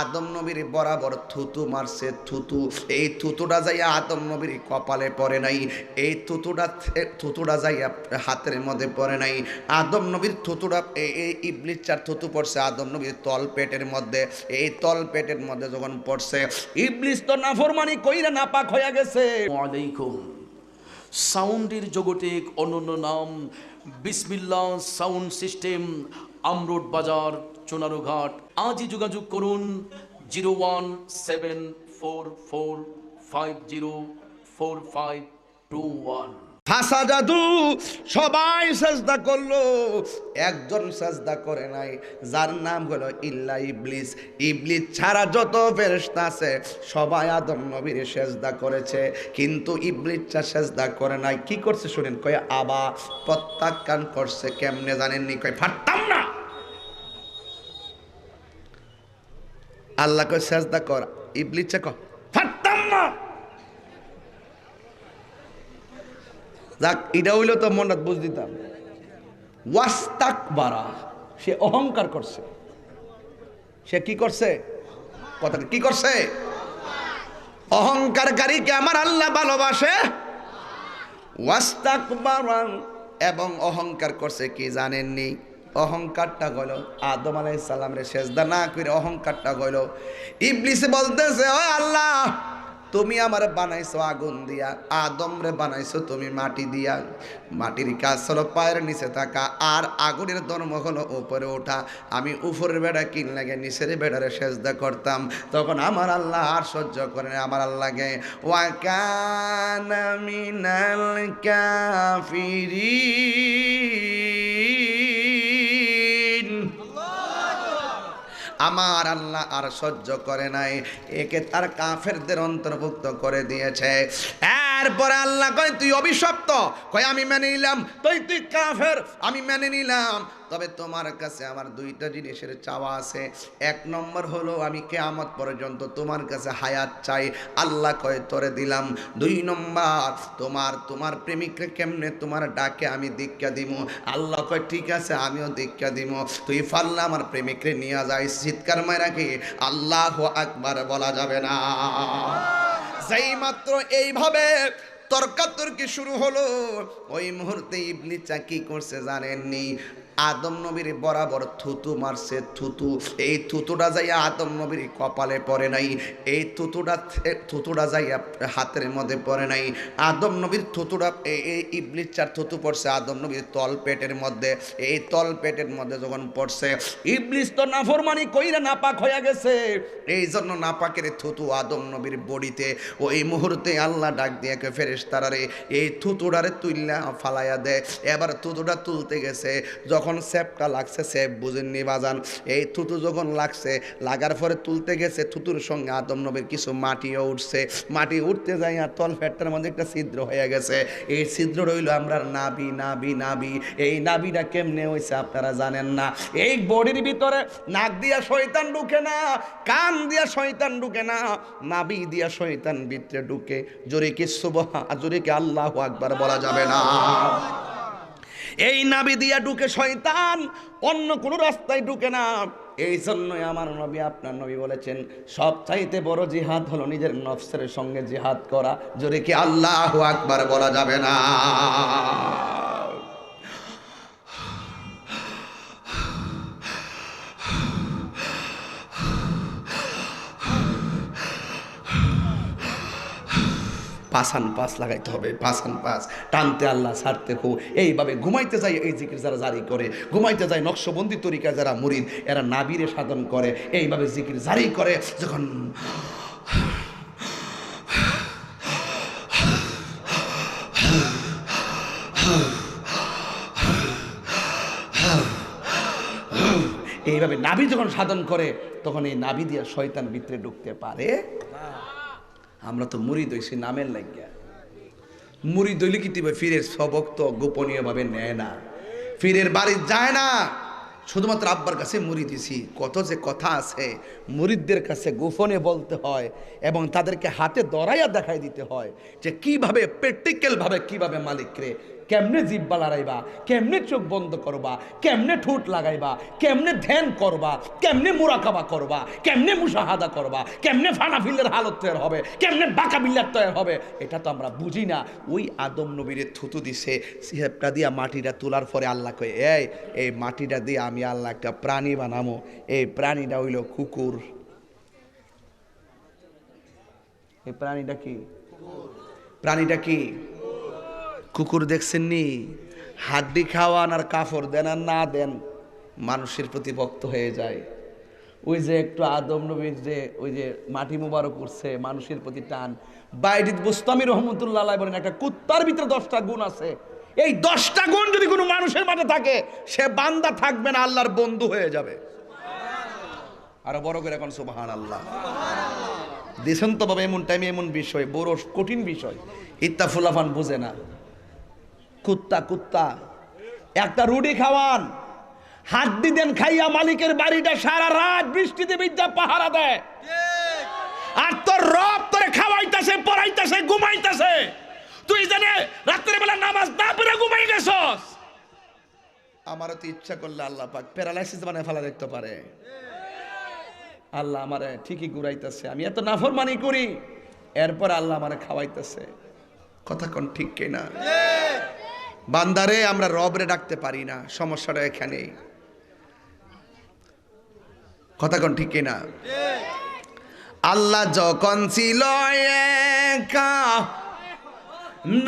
আদম নবীর বরাবর থুতু মারছে, থুতু। এই থুতুটা যাইয়া আদম নবীর কপালে পড়ে নাই, এই থুতুটা থুতুটা যাইয়া হাতের মধ্যে পড়ে নাই। আদম নবীর থুতুটা এই ইবলিস চার থুতু পড়ছে, আদম নবীর তল পেটের মধ্যে, এই তল পেটের মধ্যে যখন পড়ছে, ইবলিস তো নাফরমানি কইরা নাপাক হয়ে গেছে। আলাইকুম সাউন্ডের জগতে এক অনন্য নাম বিসমিল্লা সাউন্ড সিস্টেম, আমরোড বাজার চোনারুঘাট আজই যোগাযোগ করুন zero one seven four four five zero four five two one. ফাঁসা জাদু সবাই সাজদা করল, একজন সাজদা করে নাই, যার নাম হলো ইল্লা ইবলিস। ইবলিস ছাড়া যত ফেরেশতা আছে, সবাই আদম নবীর সেজদা করেছে। কিন্তু ইবলিসটা সেজদা করে নাই, কি করছে শুনেন? কয়, আবা, প্রত্যাখ্যান করছে কেমনে জানেননি? কয়, ফাটতাম না! আল্লাহ কয়, সেজদা কর। ফাটতাম না যাক, এটা হইল তো মনত বুঝ দিতাম। ওয়াস্তাক সে অহংকার করছে। সে কি করছে? কথা কি করছে? অহংকারকারীকে আমার আল্লাহ ভালোবাসে। ওয়াস্তাক এবং অহংকার করছে, কি জানেননি? অহংকারটা গইল। আদম আলাই সালামরে সেজদা না করে অহংকারটা গইল। ইবলিস বলতেছে, ও আল্লাহ, তুমি আমার বানাইছো আগুন দিয়া, আদম রে বানাইছো তুমি মাটি দিয়া। মাটির কাজ হলো পায়ের নিচে থাকা, আর আগুনের ধর্ম হলো উপরে ওঠা। আমি উপরের বেড়া কিন লাগে, নিচের বেড়ারে সেজদা করতাম। তখন আমার আল্লাহ আর সহ্য করে আমার আল্লাহকে ওয়াকানা মিনাল কাফিরিন। আমার আল্লাহ আর সহ্য করে নাই। একে তার কাফেরদের অন্তর্ভুক্ত করে দিয়েছে। এরপরে আল্লাহ কয়, তুই অভিশপ্ত। কয়, আমি মেনে নিলাম। তুই তুই কাফের? আমি মেনে নিলাম। তবে তোমার কাছে আমার দুইটা জিনিসের চাওয়া আছে। এক নম্বর হলো, আমি কেয়ামত পর্যন্ত তোমার কাছে হায়াত চাই। আল্লাহ কয়, তোরে দিলাম। দুই নম্বর, তোমার তোমার প্রেমিককে কেমনে তোমার ডাকে আমি দীক্ষা দিব? আল্লাহ কয়, ঠিক আছে, আমিও দীক্ষা দিব। তুই ফাল্লা আমার প্রেমিকরে নিয়ে যাই চিৎকার মায়েরা কি? আল্লাহ আকবার বলা যাবে না। যেই মাত্র এইভাবে তর্কাতর্কি শুরু হলো। ওই মুহূর্তে ইবনি চাকি করছে, জানেননি? আদম নবীর বরাবর থুতু মারছে, থুতু। এই থুতুটা যাইয়া আদম নবীর কপালে পড়ে নাই। এই থুতুটা থুতুটা যাইয়া হাতের মধ্যে পড়ে নাই। আদম নবীর থুতুটা এই ইবলিস চার থুতু পড়ছে আদম নবীর তল পেটের মধ্যে। এই তল পেটের মধ্যে যখন পড়ছে, ইবলিস তো নাফরমানি কইরা নাপাক হয়ে গেছে। এই জন্য নাপাকের থুতু আদম নবীর বডিতে। ওই মুহূর্তে আল্লাহ ডাক দিয়ে ফেরেস তারারে এই থুতুটারে তুললা ফালাইয়া দেয় এবার থুতুটা তুলতে গেছে, যখন স্যাপটা লাগছে স্যাপ বুঝেননি বাজান। এই থুতু যখন লাগছে, লাগার পরে তুলতে গেছে থুতুর সঙ্গে আদম নবীর কিছু মাটিও উঠছে। মাটি উঠতে যাই আর তল ফ্যাটটার মধ্যে একটা ছিদ্র হয়ে গেছে। এই ছিদ্র রইল আমরা নাবি নাবি নাবি এই নাবিটা কেমনে হয়েছে আপনারা জানেন না। এই বডির ভিতরে নাক দিয়া শয়তান ঢুকে না, কান দিয়া শয়তান ঢুকে না নাবি দিয়া শয়তান ভিতরে ঢুকে। জোরে কি সুবহা জোরে কি আল্লাহ আকবার বলা যাবে না। এই নাবি দিয়া ঢুকে শয়তান, অন্য কোনো রাস্তায় ঢুকে না। এই জন্যই আমার নবী, আপনার নবী বলেছেন সব চাইতে বড় জিহাদ হলো নিজের নফসের সঙ্গে জিহাদ করা জোরে কি আল্লাহ আকবার বলা যাবে না। পাসান পাস লাগাইতে হবে পাসান পাস টানতে আল্লাহ ছাড়তে হো। এইভাবে ঘুমাইতে যায় এই জিকির যারা জারি করে, ঘুমাইতে যায় নকশবন্দি তরিকা যারা মুরিদ, এরা নাবিরে সাধন করে। এইভাবে জিকির জারি করে যখন এইভাবে নাবি যখন সাধন করে, তখন এই নাবি দিয়া শয়তান ভিতরে ঢুকতে পারে। আমরা তো মুড়ি দইছি নামের লাগিয়া। মুড়ি দইলে কি দিবে ফিরের সবক্ত গোপনীয়ভাবে নেয় না। ফিরের বাড়ি যায় না। শুধুমাত্র আব্বার কাছে মুড়ি দিছি কত যে কথা আছে মুড়িদের কাছে গোপনে বলতে হয় এবং তাদেরকে হাতে দরাইয়া দেখাই দিতে হয় যে কীভাবে প্র্যাকটিক্যালভাবে কীভাবে মালিকরে কেমনে জিব্বা লড়াইবা? কেমনে চোখ বন্ধ করবা? কেমনে ঠোঁট লাগাইবা? কেমনে ধ্যান করবা? কেমনে মুরাকাবা করবা? কেমনে মুশাহাদা করবা? কেমনে ফানাফিলের হালত তৈরি হবে? কেমনে বাঁকা বিল্লার তৈরি হবে? এটা তো আমরা বুঝি না। ওই আদম নবীরে থুতু দিছে সিহেবটা দিয়া মাটিটা তোলার পরে আল্লাহ কয়ে এই এই মাটিটা দিয়ে আমি আল্লাহ একটা প্রাণী বানামো। এই প্রাণীটা হইল কুকুর। এই প্রাণীটা কি? প্রাণীটা কি? কুকুর দেখছেন নি হাড্ডি খাওয়ান আর কাফড় দেন আর না দেন মানুষের প্রতি ভক্ত হয়ে যায়। ওই যে একটু আদম নবীর যে, ওই যে মাটি মুবারক করছে, মানুষের প্রতি টান। বাইরিত বুস্তামি রহমতুল্লাহ বলেন, একটা কুত্তার ভিতরে দশটা গুণ আছে। এই দশটা গুণ যদি কোনো মানুষের মাঝে থাকে, সে বান্দা থাকবে না, আল্লাহর বন্ধু হয়ে যাবে। আরও বড় করে এখন সুবাহান আল্লাহ বাবা এমন টাইমে এমন বিষয়, বড় কঠিন বিষয়। ইত্তা ফুলাফান বুঝে না। কুত্তা কুত্তা। একটা রুটি খাওয়ান। হাড্ডি দেন খাইয়া মালিকের বাড়িটা সারা রাত বৃষ্টিতে বিদ্যা পাহারা দেয়। আর তোর রব তোরে খাওয়াইতাছে, পড়াইতাছে, ঘুমাইতেছে। তুই জানে রাত্রে বেলা নামাজ না পড়ে ঘুমাই গেছস। আমারও তো ইচ্ছা করলে আল্লাহ পাক প্যারালাইসিস মানে ফেলা দেখতে পারে। আল্লাহ আমারে ঠিকই ঘুরাইতেছে, আমি এত নাফরমানি করি। এরপর আল্লাহ আমারে খাওয়াইতেছে। কথা কোন ঠিক কিনা? বান্দারে আমরা রবরে ডাকতে পারি না, সমস্যাটা এখানেই। কথা কোন ঠিক কিনা? আল্লাহ যখন ছিল একা,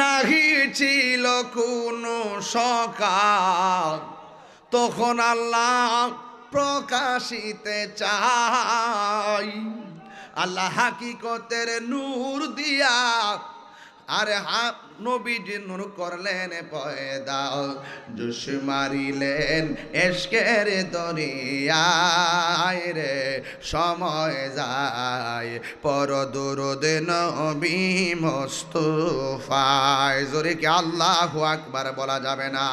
নাহি ছিল কোনো সকাল, তখন আল্লাহ প্রকাশিতে চাই। আল্লাহ হাকিকতের নূর দিয়া, আরে হা নবীজি নূর করলেন পয়দা জুস মারিলেন এসকের দরিয়ায় রে। সময় যায় পর দুরুদ নবী মোস্তফায়। জোরে কি আল্লাহ আকবার বলা যাবে না?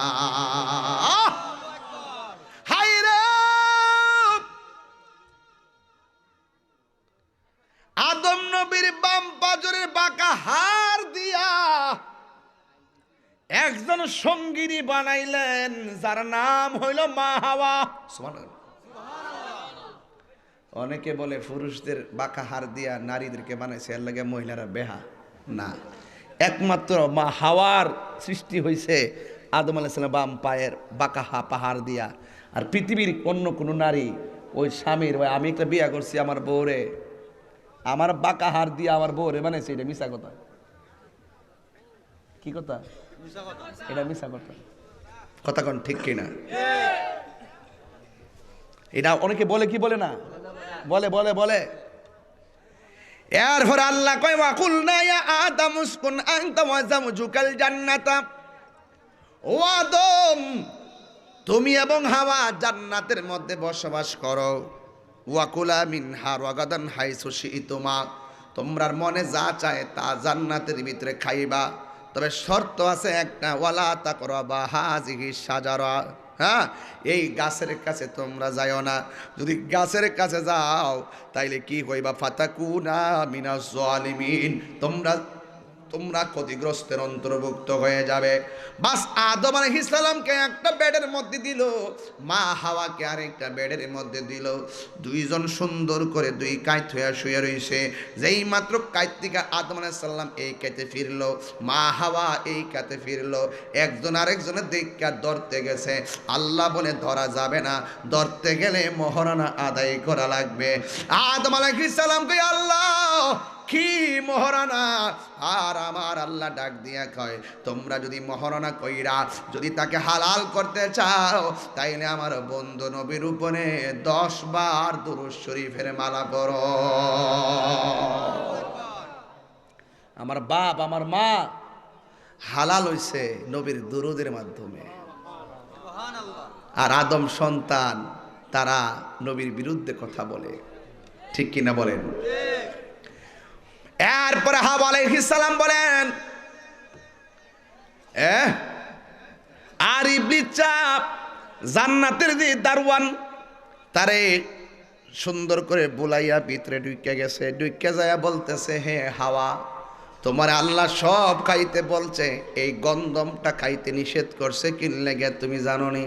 আদম নবীর বাম পাজরের বাঁকা হার দিয়া একজন সঙ্গিনী বানাইলেন, যার নাম হইল মা হাওয়া। অনেকে বলে পুরুষদের বাঁকা হার দিয়া নারীদেরকে বানাইছে, এর লাগে মহিলারা বেহা। না, একমাত্র মা হাওয়ার সৃষ্টি হয়েছে আদম আলাইসালাম বাম পায়ের বাঁকা হা পাহাড় দিয়া। আর পৃথিবীর অন্য কোনো নারী ওই স্বামীর ওই আমি একটা বিয়া করছি আমার বউরে। আমার বাঁকা হার দিয়ে আমার বউরে বানাইছে, এটা মিশা কথা। কি কথা? এটা মিশা কথা। কথা কোন, ঠিক কিনা? এটা অনেকে বলে, কি বলে না? বলে বলে বলে। এরপর আল্লাহ কয় ওয়াকুল না ইয়া আদম উসকুন আনতা ওয়া জামজুকাল জান্নাতা। ও আদম তুমি এবং হাওয়া জান্নাতের মধ্যে বসবাস করো। ওয়াকুলা মিন হার ওয়াগাদান হাই সুশি তোমা তোমরার মনে যা চায় তা জান্নাতের ভিতরে খাইবা। তবে শর্ত আছে একটা, ওয়ালা তা করো বা হাজিহি সাজারা হ্যাঁ? এই গাছের কাছে তোমরা যাইও না। যদি গাছের কাছে যাও, তাইলে কি হইবা? ফাতাকুনা মিনা জালিমিন তোমরা তোমরা ক্ষতিগ্রস্তের অন্তর্ভুক্ত হয়ে যাবে। বাস আদম আলহিসামকে একটা বেডের মধ্যে দিল, মা হাওয়াকে আরেকটা বেডের মধ্যে দিল। দুইজন সুন্দর করে দুই কাইত হয়ে শুয়ে রয়েছে যেই মাত্র কাইত থেকে আদম আলাইসাল্লাম এই কাইতে ফিরলো, মা হাওয়া এই কাতে ফিরলো। একজন আরেকজনের দিকটা ধরতে গেছে। আল্লাহ বলে, ধরা যাবে না, ধরতে গেলে মহারানা আদায় করা লাগবে। আদম আলাইহিসাল্লামকে আল্লাহ কি মহারানা? আর আমার আল্লাহ ডাক দিয়া কয়, তোমরা যদি মহারানা কইরা যদি তাকে হালাল করতে চাও, তাইলে আমার বন্ধু নবীর উপরে দশ বার দুরুজ শরীফের মালা করো আমার বাপ, আমার মা হালাল হইছে নবীর দুরুদের মাধ্যমে। আর আদম সন্তান, তারা নবীর বিরুদ্ধে কথা বলে। ঠিক কিনা বলেন? এরপরে হাব আলাইহিসালাম বলেন আর ইবলিস চাপ জান্নাতের যে দারওয়ান তারে সুন্দর করে বুলাইয়া ভিতরে ঢুকে গেছে ঢুকে যায় বলতেছে হে হাওয়া তোমার আল্লাহ সব খাইতে বলছে এই গন্ধমটা খাইতে নিষেধ করছে কিনলে গে তুমি জানো নি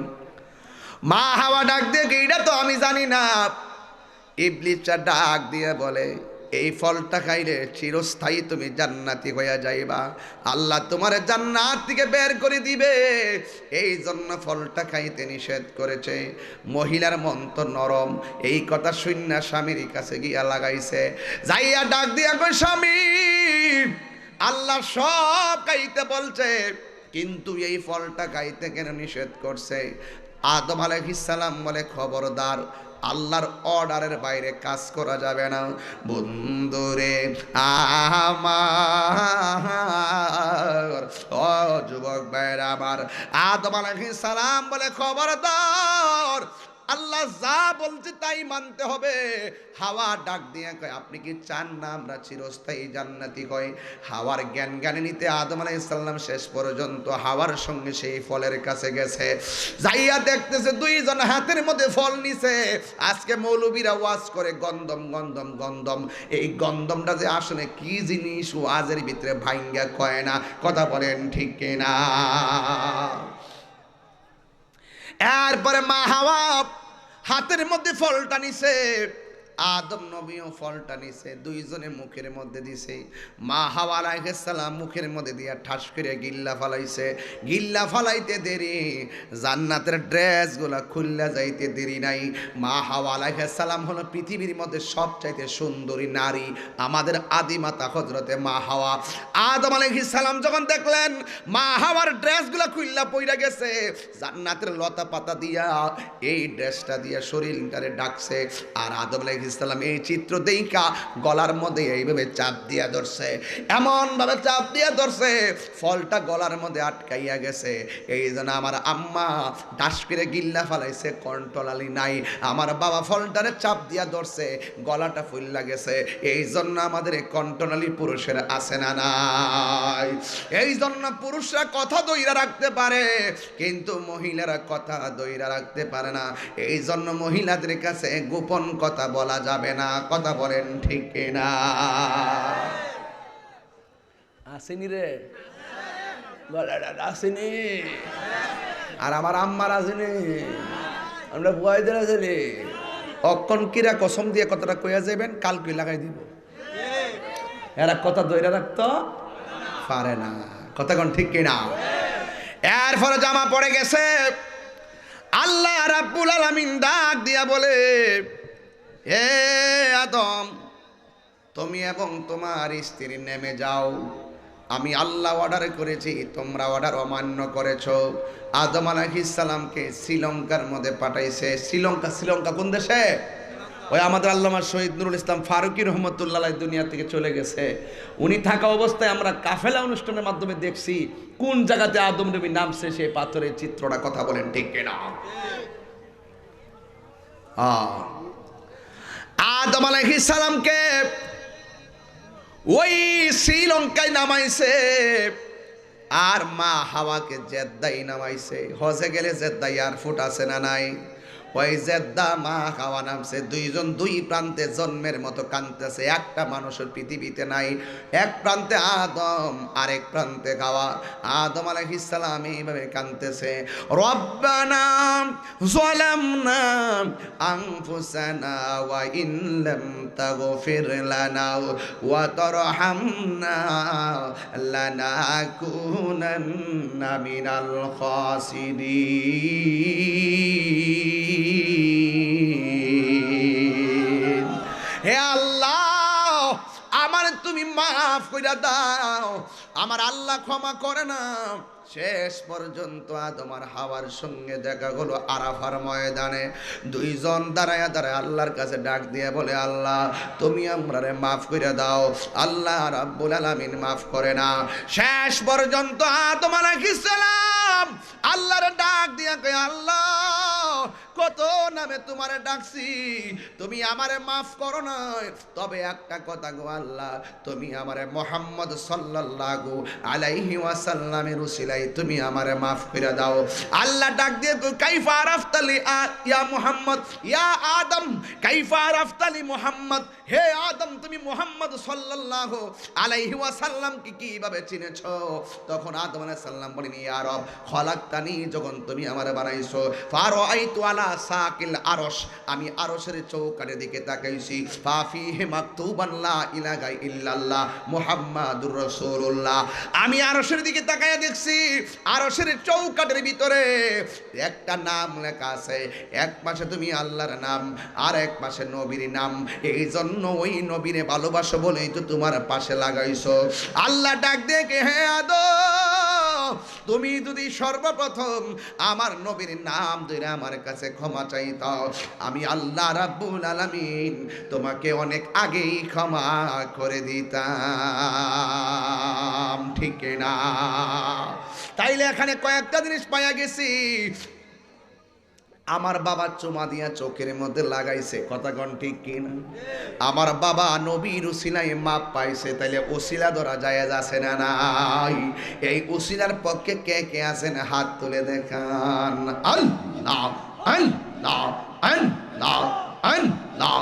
মা হাওয়া ডাক দিয়ে কি, এইটা তো আমি জানি না। ইবলিসটা ডাক দিয়ে বলে এই ফলটা খাইলে চিরস্থায়ী তুমি জান্নাতি হইয়া যাইবা। আল্লাহ তোমার জান্নাত থেকে বের করে দিবে। এই জন্য ফলটা খাইতে নিষেধ করেছে। মহিলার মন তো নরম। এই কথা শূন্য স্বামীর কাছে গিয়া লাগাইছে। যাইয়া ডাক দিয়া কই স্বামী, আল্লাহ সব খাইতে বলছে, কিন্তু এই ফলটা খাইতে কেন নিষেধ করছে? আদম আলাইহিসসালাম বলে, খবরদার আল্লাহর অর্ডারের বাইরে কাজ করা যাবে না। বন্ধুরে, আমার, ও যুবক ভাইরা আমার আদম আলাইহিসসালাম বলে খবরদার। আল্লাহ যা বলছে তাই মানতে হবে। হাওয়া ডাক দিয়ে কয়, আপনি কি চান না আমরা চিরস্থায়ী জান্নাতি কয় হাওয়ার জ্ঞান জ্ঞানে নিতে আদম আলাইসাল্লাম শেষ পর্যন্ত হাওয়ার সঙ্গে সেই ফলের কাছে গেছে। যাইয়া দেখতেছে দুইজন হাতের মধ্যে ফল নিছে। আজকে মৌলবীরা ওয়াজ করে গন্ধম গন্ধম গন্ধম এই গন্ধমটা যে আসলে কি জিনিস, ওয়াজের ভিতরে ভাঙ্গা কয় না। কথা বলেন ঠিক কিনা? এরপরে মা হাওয়া হাতের মধ্যে ফলটা নিছে। আদম নবীও ফলটা নিছে, দুইজনে মুখের মধ্যে দিছে। মা হাওয়া আলাইহিসসালাম মুখের মধ্যে দিয়া ঠাস করে গিল্লা ফালাইছে। গিল্লা ফালাইতে দেরি, জান্নাতের ড্রেসগুলা খুললা যাইতে দেরি নাই। মা হাওয়া আলাইহিসসালাম হলো পৃথিবীর মধ্যে সবচাইতে সুন্দরী নারী, আমাদের আদিমাতা হজরতে মা হাওয়া। আদম আলাইহিসসালাম যখন দেখলেন মা হাওয়ার ড্রেসগুলা খুললা পইরা গেছে, জান্নাতের লতা পাতা দিয়া এই ড্রেসটা দিয়া শরীরটারে ডাকছে। আর আদম আলাইহিসসালাম এই চিত্র দেইকা গলার মধ্যে এইভাবে চাপ দিয়া ধরছে এমন ভাবে চাপ দিয়া ধরছে, ফলটা গলার মধ্যে আটকাইয়া গেছে। এই জন্য আমার আম্মা ডাস করে গিল্লা ফালাইছে কন্ট্রোলালি নাই। আমার বাবা ফলটারে চাপ দিয়া ধরছে, গলাটা ফুল্লা গেছে। এই জন্য আমাদের কন্ট্রোলালি পুরুষের আছে না নাই। এই জন্য পুরুষরা কথা দইরা রাখতে পারে, কিন্তু মহিলারা কথা দইরা রাখতে পারে না। এই জন্য মহিলাদের কাছে গোপন কথা বলা যাবে না কথা বলেন ঠিক না আসেনি রে। আসেনি। আর আমার আম্মার আসেনি। আমরা বুয়াইদের আসেনি। অক্ষণ কিরা কসম দিয়ে কথাটা কইয়া যাবেন কাল কই লাগাই দিব। এরা কথা দইরা রাখতো? পারে না। কথা কোন ঠিক কিনা? এর ফলে জামা পড়ে গেছে। আল্লাহ রাব্বুল আলামিন ডাক দিয়া বলে হে আদম, তুমি এবং তোমার স্ত্রী নেমে যাও। আমি আল্লাহ অর্ডার করেছি, তোমরা অর্ডার অমান্য করেছ। আদম আলাইহিস সালামকে শ্রীলঙ্কার মধ্যে পাঠাইছে। শ্রীলঙ্কা শ্রীলঙ্কা কোন দেশে? ওই আমাদের আল্লামা শহীদ নুরুল ইসলাম ফারুকি রহমতুল্লাহ দুনিয়া থেকে চলে গেছে। উনি থাকা অবস্থায় আমরা কাফেলা অনুষ্ঠানের মাধ্যমে দেখছি, কোন জায়গাতে আদম নবী নামছে সেই পাথরের চিত্রটা কথা বলেন ঠিক কিনা? আদম আলাইহিস সালামকে ওই শ্রীলঙ্কায় নামাইছে, আর মা হাওয়াকে জেদ্দাই নামাইছে। হজে গেলে জেদ্দাই আর ফুট আছে না নাই? ওই জেদ্দা মা হাওয়া নামছে। দুইজন দুই প্রান্তে জন্মের মতো কানতেছে একটা মানুষের পৃথিবীতে নাই। এক প্রান্তে আদম, আরেক প্রান্তে খাওয়া আদম আলাইহিস সালাম এইভাবে কানতেছে রব্বানা যালামনা আনফুসানা ওয়া ইন লাম তাগফির লানা ওয়া তারহামনা লানাকুনান্না মিনাল খাসিরিন। মাফ কইরা দাও। আমার আল্লাহ ক্ষমা করে না। শেষ পর্যন্ত তোমার হাওয়ার সঙ্গে দেখা হলো আরাফার ময়দানে। দুইজন দাঁড়ায় দাঁড়ায় আল্লাহর কাছে ডাক দিয়ে বলে, আল্লাহ, তুমি আমরারে মাফ করে দাও। আল্লাহ রাব্বুল আলামিন মাফ করে না। শেষ পর্যন্ত আদম আলাইহিস সালাম আল্লাহর ডাক দিয়ে কয়, আল্লাহ কত নামে তোমারে ডাকছি? তুমি আমারে মাফ করো না তবে একটা কথা গো আল্লাহ তুমি আমারে মোহাম্মদ সাল্লাল্লাহু আলাইহি ওয়াসাল্লামের উসিলাই তুমি আমারে মাফ করে দাও। আল্লাহ ডাক দিয়ে কই, কাইফা আরাফতালি ইয়া মুহাম্মদ ইয়া আদম কাইফা আরাফতালি মুহাম্মদ হে আদম তুমি মুহাম্মদ সাল্লাল্লাহু আলাইহি ওয়াসাল্লামকে কীভাবে চিনেছো? তখন আদম আলাইহিস সালাম বলেন ইয়া রব খলাকতানি যখন তুমি আমারে বানাইছো ফারো আইতু আলা সাকিল আরশ। আমি আরশের চৌকাটের দিকে তাকাইছি। ফাফিহি মাকতুবান লা ইলাহা ইল্লাল্লাহ মুহাম্মাদুর রাসূলুল্লাহ। আমি আরশের দিকে তাকায়া দেখছি চৌকাটের ভিতরে একটা নাম লেখা আছে। এক পাশে তুমি আল্লাহর নাম, আর এক পাশে নবীর নাম। এই জন্য ওই নবীরে ভালোবাসো বলেই তো তোমার পাশে লাগাইছো। আল্লাহ ডাক দেখে হ্যাঁ আদো তুমি যদি সর্বপ্রথম আমার নবীর নাম ধরে আমার কাছে ক্ষমা চাইতাও, আমি আল্লাহ রাব্বুল আলামিন তোমাকে অনেক আগেই ক্ষমা করে দিতাম। ঠিক না তাইলে এখানে কয়েকটা জিনিস পাওয়া গেছি। আমার বাবা চুমা দিয়া চোখের মধ্যে লাগাইছে। কথা কন ঠিক কিনা আমার বাবা নবীর উসিলায় মাপ পাইছে, তাইলে উসিলা ধরা যায় আছে না নাই? এই উসিলার পক্ষে কে কে আছেন? হাত তুলে দেখান। আল্লাহ আল্লাহ আল্লাহ। আল্লাহ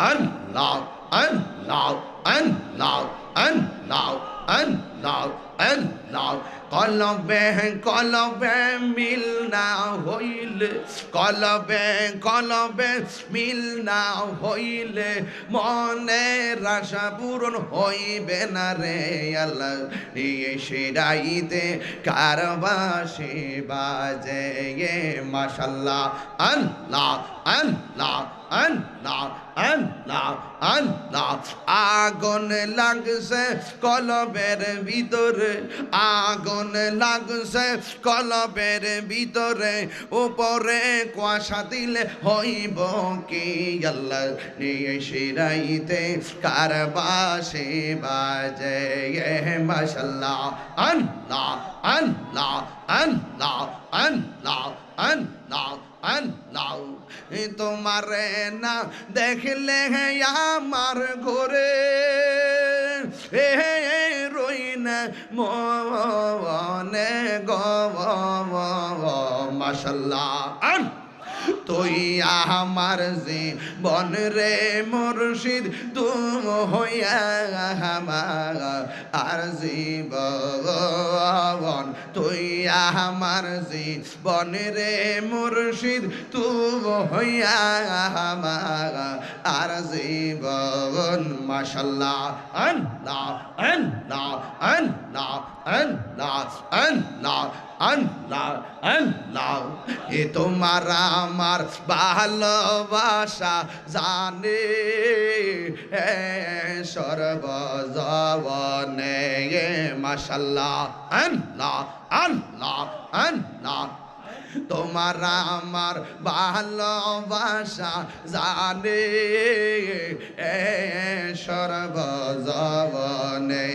আল্লাহ আল্লাহ আল্লাহ আল্লাহ আল্লাহ আল্লাহ। কলবে কলবে মিল না হইলে, কলবে কলবে মিল না হইলে মনে আশা পূরণ হইবে না রে আল্লাহ। নিয়ে সেরাইতে কারবাসে বাজে মাশাল্লাহ, আল্লাহ আল্লাহ। আগুন লাগছে কলবের ভিতরে, আগুন লাগছে কলবের ভিতরে। উপরে কুয়াশা দিলে হইব কি আল্লাহ? নিয়ে শিরাইতে কার বাসে বাজে মাসাল্লাহ আন লা আন লা আন আল্লাহ নাও, আন নাও। তোমার না দেখলে আমার ঘরে। হে রই না মনে গব মাশাল্লাহ। আন। তুই আমার জীবন রে মুর্শিদ, তুম হইয়া আর জীবন। তুই আমার জীবন রে মুর্শিদ, তুম হইয়া আর জীবন। মাশাল্লাহ আল্লাহ আল্লাহ আল্লাহ আল্লাহ আল্লাহ। আল্লাহ আল্লাহ এ তোমার আমার ভালোবাসা জানে সর্বজবনে মাসাল্লাহ আল্লাহ আল্লাহ আল্লাহ। তোমার আমার ভালোবাসা জানে সর্বজবনে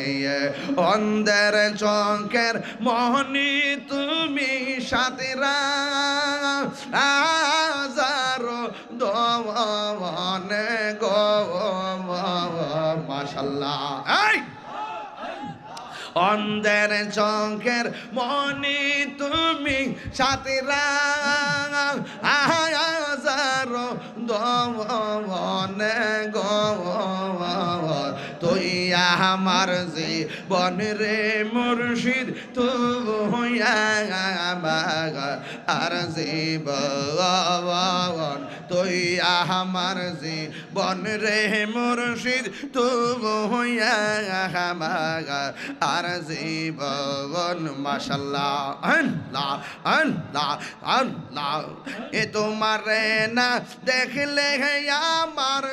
অন্ধের চঙ্কের মোহনি তুমি সাথীরা আজারো দমনে গো, মাশাল্লাহ। এই! অন্ধের চোখের মনি তুমি সাথীরা আহাজার দমনে গম তুই আমার যে বন রে মুর্শিদ, তুই আমার জীবন। তুই আমার জীবন রে মুর্শিদ তু হইয়া আমার আর আল্লাহ আল্লাহ আল্লাহ। এ তোমার না দেখলে আমার